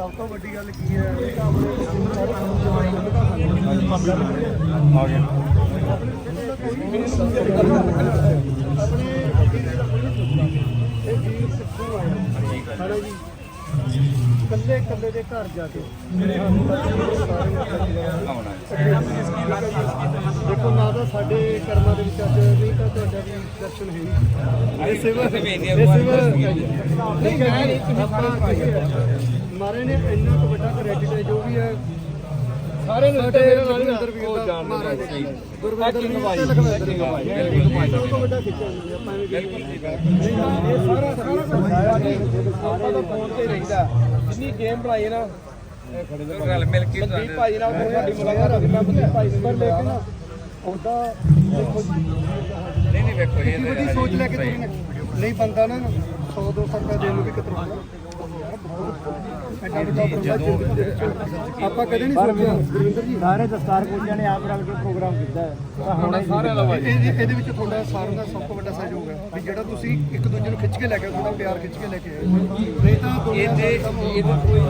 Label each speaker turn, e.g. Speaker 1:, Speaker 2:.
Speaker 1: ਸਭ ਤੋਂ ਵੱਡੀ ਗੱਲ ਕੀ ਹੈ?
Speaker 2: ਆ ਗਿਆ।
Speaker 1: ਇਹ ਵੀਰ ਸਿੱਖੂ ਆਇਆ। ਜੀ ਕੱਲੇ ਕੱਲੇ ਦੇ ਘਰ ਜਾ ਕੇ।
Speaker 2: ਆਉਣਾ
Speaker 1: ਦੇਖੋ ਨਾ ਤਾਂ ਸਾਡੇ ਕਰਮਾਂ ਦੇ ਵਿੱਚ ਅੱਜ ਨਹੀਂ ਤਾਂ ਤੁਹਾਡਾ ਵੀ ਦਰਸ਼ਨ ਹੈ ਇਹ ਸੇਵਾ ਇਹ ਸੇਵਾ ਨਹੀਂ ਕਹਿੰਦੇ ਆਪਾਂ ਮਾਰੇ ਨੇ ਇੰਨਾ ਕੁ ਵੱਡਾ ਕ੍ਰੈਡਿਟ ਹੈ ਜੋ ਵੀ ਹੈ। ਸਾਰੇ ਨੂੰ ਸਾਡੇ ਗੁਰਵਿੰਦਰ ਵੀਰ ਦਾ ਮਹਾਰਾਜ ਗੁਰਵਿੰਦਰ ਲਖਵਿੰਦਰ ਵੀਰ ਸਭ ਤੋਂ ਵੱਡਾ ਖਿੱਚਿਆ ਆਪਾਂ ਇਹ ਸਾਰਾ ਸਾਰਾ ਕੁਝ
Speaker 3: ਆਪਾਂ ਤਾਂ ਫੋਨ ਤੇ ਰਹਿੰਦਾ। ਜਿੰਨੀ ਗੇਮ ਬਣਾਈ ਨਾ
Speaker 2: ਰਲ ਮਿਲ ਕੇ
Speaker 3: ਮਨਦੀਪ ਭਾਈ ਨਾਲ ਸਾਡੀ ਮੁਲਾਕਾਤ ਹੋਈ ਮੈਂ ਮਨਦੀਪ ਭਾਈ ਨੂੰ
Speaker 1: ਲੇਕਿਨ ਉਹਦਾ ਦੇਖੋ ਜੀ।
Speaker 2: ਨਹੀਂ ਨਹੀਂ ਵੇਖੋ ਇਹ
Speaker 1: ਵੱਡੀ ਸੋਚ ਲੈ ਕੇ ਨੇ। ਨਹੀਂ ਬੰਦਾ ਨਾ 100 200 ਰੁਪਏ ਦੇਣ ਨੂੰ ਵੀ ਕਤਰਾਉਂਦਾ ਆਪਾਂ ਕਦੇ ਨਹੀਂ ਸੋਚਿਆ। ਗੁਰਵਿੰਦਰ ਜੀ
Speaker 4: ਸਾਰੇ ਦਸਤਾਰ ਕੋਚਾਂ ਨੇ ਆਪ ਰਲ ਕੇ ਪ੍ਰੋਗਰਾਮ ਕੀਤਾ ਹੈ। ਤਾਂ ਹੁਣ
Speaker 3: ਸਾਰਿਆਂ ਦਾ
Speaker 1: ਇਹ- ਇਹਦੇ ਵਿੱਚ ਤੁਹਾਡਾ ਸਾਰਿਆਂ ਦਾ ਸਭ ਤੋਂ ਵੱਡਾ ਸਹਿਯੋਗ ਹੈ ਵੀ ਜਿਹੜਾ ਤੁਸੀਂ ਇੱਕ ਦੂਜੇ ਨੂੰ ਖਿੱਚ ਕੇ ਲੈ ਕੇ ਤੁਹਾਡਾ ਪਿਆਰ ਖਿੱਚ ਕੇ ਲੈ ਕੇ ਆਏ। ਨਹੀਂ ਤਾਂ
Speaker 2: ਇਹਦੇ ਇਹਦੇ ਕੋਈ